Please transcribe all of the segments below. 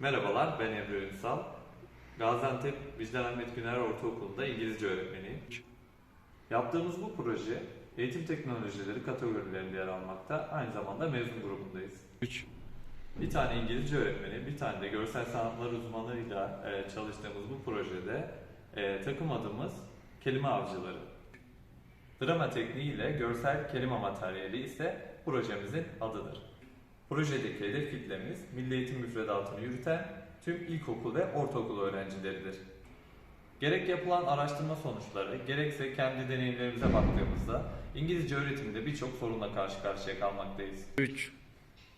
Merhabalar, ben Emre Ünsal. Gaziantep Vicdan Ahmet Güner Ortaokulu'nda İngilizce öğretmeniyim. Yaptığımız bu proje eğitim teknolojileri kategorilerinde yer almakta. Aynı zamanda mezun grubundayız. 3. Bir tane İngilizce öğretmeni, bir tane de görsel sanatlar uzmanıyla e, çalıştığımız bu projede e, takım adımız kelime avcıları. Drama tekniğiyle görsel kelime materyali ise projemizin adıdır. Projedeki hedef kitlemiz milli eğitim müfredatını yürüten tüm ilkokul ve ortaokul öğrencileridir. Gerek yapılan araştırma sonuçları, gerekse kendi deneyimlerimize baktığımızda İngilizce öğretiminde birçok sorunla karşı karşıya kalmaktayız. 3.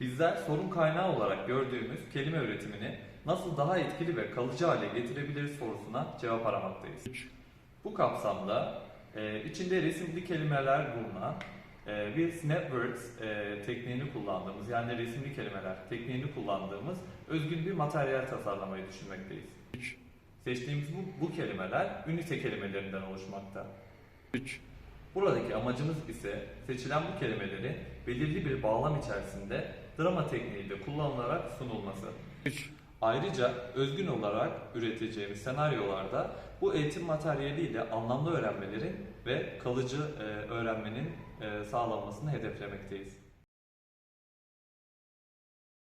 Bizler sorun kaynağı olarak gördüğümüz kelime üretimini nasıl daha etkili ve kalıcı hale getirebiliriz sorusuna cevap aramaktayız. Bu kapsamda e, içinde resimli kelimeler bulunan e, bir Snapwords e, tekniğini kullandığımız yani resimli kelimeler tekniğini kullandığımız özgün bir materyal tasarlamayı düşünmekteyiz. Üç. Seçtiğimiz bu, bu kelimeler ünite kelimelerinden oluşmakta. 3. Buradaki amacımız ise seçilen bu kelimelerin belirli bir bağlam içerisinde drama tekniğiyle kullanılarak sunulması. 3. Ayrıca özgün olarak üreteceğimiz senaryolarda bu eğitim materyaliyle anlamlı öğrenmelerin ve kalıcı e, öğrenmenin e, sağlanmasını hedeflemekteyiz.